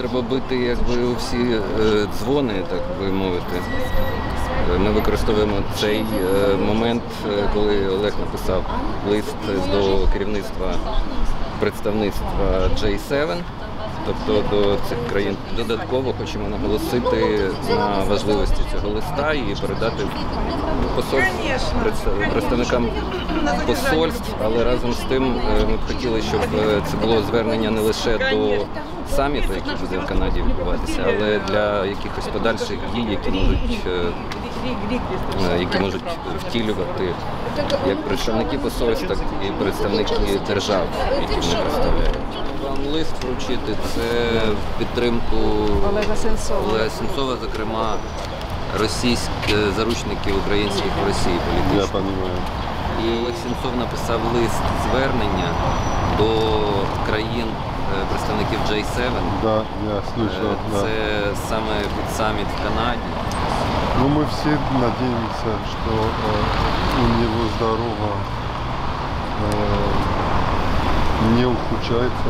треба бити якби у всі е, дзвони, так би мовити. Е, Ми використовуємо цей е, момент, е, коли Олег написав лист до керівництва представництва J7, тобто до цих країн. Додатково хочемо наголосити на важливості цього листа і передати посол... представникам посольств, але разом з тим е, ми б хотіли, щоб е, це було звернення не лише до саміту, який буде в Канаді відбуватися, але для якихось подальших дій, які можуть е, які можуть втілювати як представники посольств, так і представники держав, які вони представляють Вам лист вручити це в підтримку Олега Сенцова. Олега Сенцова, зокрема російських заручників українських в Росії Я політично. понимаю. І Олег Сенцов написав лист звернення до країн е, представників J7. Да, я Е, слышал, да. Це саме під саміт в Канаді. Ну, мы все надеемся, что э, у него здорово э, не ухудшается.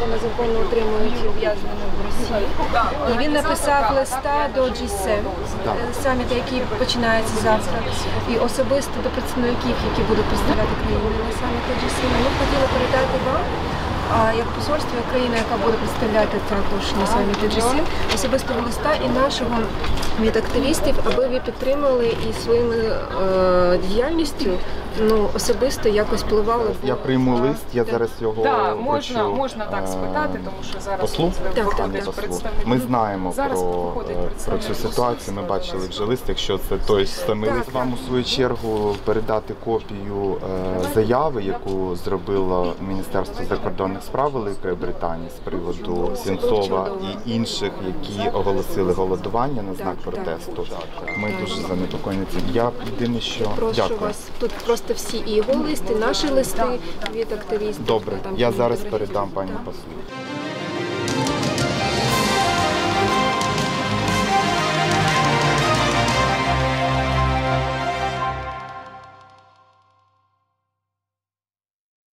Його незаконно утримують ув'язненим в Росії. І він написав листа до G7, е, саміт, який починається завтра, і особисто до представників, які будуть представляти країни на саміті G7. Ми хотіли передати вам. А як посольство як країна, яка буде представляти також на саміті G7, особистого листа і нашого від активістів, аби ви підтримали і своїми е, діяльністю ну особисто якось впливали. Я прийму лист, я зараз його Так, можна, вручу, можна так е, спитати, тому що зараз послу. Так, так, так. представники. Ми знаємо Зараз про, е, про цю ситуацію. Ми бачили вже лист. Якщо це той самий лист, вам у свою чергу передати копію е, заяви, яку зробило Міністерство закордонних справ Великої Британії з приводу Сінцова і інших, які оголосили голодування на знак протесту. Ми дуже занепокоєні цим. Я єдине, що Прошу дякую. вас. Тут просто всі і його листи, наші листи від активістів. Добре, я зараз передам пані послу.